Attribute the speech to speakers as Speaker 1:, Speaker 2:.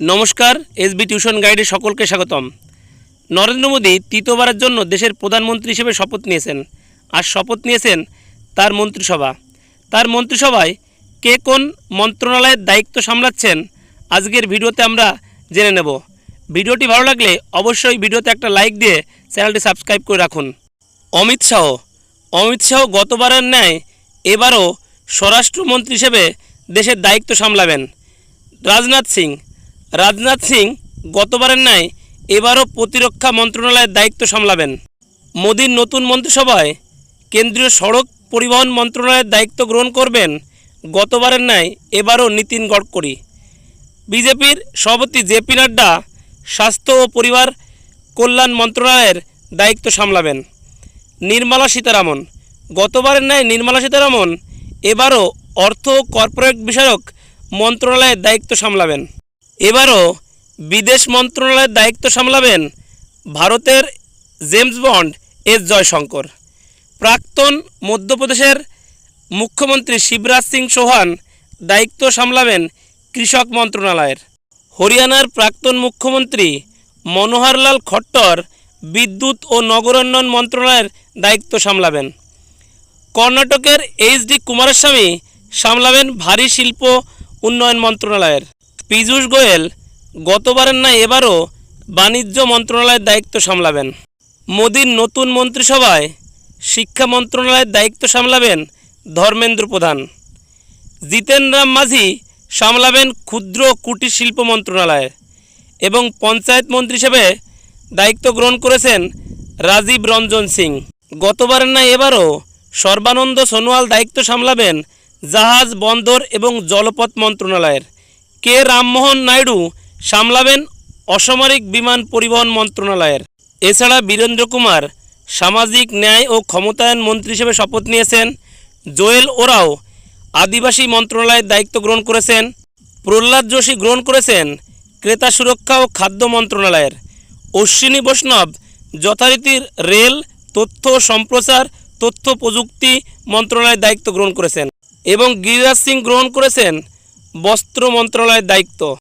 Speaker 1: নমস্কার SB tuition গাইডে সকলকে স্বাগতম। নরেন্দ্র মোদী তৃতীয়বারের জন্য দেশের প্রধানমন্ত্রী হিসেবে শপথ নিয়েছেন। আর শপথ নিয়েছেন তার মন্ত্রিসভা। তার মন্ত্রিসভায় কে কোন মন্ত্রণালয়ের দায়িত্ব সামলাচ্ছেন আজকের ভিডিওতে আমরা জেনে নেব। ভিডিওটি ভালো লাগলে অবশ্যই ভিডিওতে একটা লাইক দিয়ে চ্যানেলটি সাবস্ক্রাইব করে রাখুন। অমিত শাহ। অমিত শাহ গতবারের ন্যায় এবারও স্বরাষ্ট্রমন্ত্রী হিসেবে দেশের দায়িত্ব সামলাবেন। রাজনাথ সিং। রাজনাথ সিং গতবারের ন্যায় এবারও প্রতিরক্ষা মন্ত্রণালয়ের দায়িত্ব সামলাবেন। মোদীর নতুন মন্ত্রিসভায় কেন্দ্রীয় সড়ক পরিবহন মন্ত্রণালয়ের দায়িত্ব গ্রহণ করবেন গতবারের ন্যায় এবারও নীতিন গডকরি। বিজেপির সভাপতি জেপি নাড্ডা স্বাস্থ্য ও পরিবার কল্যাণ মন্ত্রণালয়ের দায়িত্ব সামলাবেন। নির্মলা সীতারামন গতবারের ন্যায় নির্মলা সীতারামন এবারও অর্থ ও কর্পোরেট বিষয়ক মন্ত্রণালয়ের দায়িত্ব সামলাবেন। এবারও বিদেশ মন্ত্রণালয়ের দায়িত্ব সামলাবেন ভারতের জেমস বন্ড এস জয়শঙ্কর। প্রাক্তন মধ্যপ্রদেশের মুখ্যমন্ত্রী শিবরাজ সিং চৌহান দায়িত্ব সামলাবেন কৃষক মন্ত্রণালয়ের। হরিয়ানার প্রাক্তন মুখ্যমন্ত্রী মনোহরলাল খট্টর বিদ্যুৎ ও নগরোন্নয়ন মন্ত্রণালয়ের দায়িত্ব সামলাবেন। কর্ণাটকের এইচ ডি কুমারস্বামী সামলাবেন ভারী শিল্প উন্নয়ন মন্ত্রণালয়ের। পীযূষ গোয়েল গতবারের না এবারও বাণিজ্য মন্ত্রণালয়ের দায়িত্ব সামলাবেন। মোদীর নতুন মন্ত্রিসভায় শিক্ষা মন্ত্রণালয়ের দায়িত্ব সামলাবেন ধর্মেন্দ্র প্রধান। জিতেন রাম মাঝি সামলাবেন ক্ষুদ্র কুটির শিল্প মন্ত্রণালয় এবং পঞ্চায়েত মন্ত্রী হিসেবে দায়িত্ব গ্রহণ করেছেন রাজীব রঞ্জন সিং। গতবারের না এবারও সর্বানন্দ সোনোয়াল দায়িত্ব সামলাবেন জাহাজ, বন্দর এবং জলপথ মন্ত্রণালয়ের। কে রামমোহন নাইডু সামলাবেন অসামরিক বিমান পরিবহন মন্ত্রণালয়ের? এছাড়া বীরেন্দ্র কুমার সামাজিক ন্যায় ও ক্ষমতায়ন মন্ত্রী হিসেবে শপথ নিয়েছেন। জোয়েল ওরাও আদিবাসী মন্ত্রণালয়ের দায়িত্ব গ্রহণ করেছেন। প্রহ্লাদ যোশী গ্রহণ করেছেন ক্রেতা সুরক্ষা ও খাদ্য মন্ত্রণালয়ের। অশ্বিনী বৈষ্ণব যথারীতির রেল, তথ্য সম্প্রচার, তথ্য প্রযুক্তি মন্ত্রণালয়ের দায়িত্ব গ্রহণ করেছেন। এবং গিরিরাজ সিং গ্রহণ করেছেন বস্ত্র মন্ত্রণালয়ের দায়িত্ব।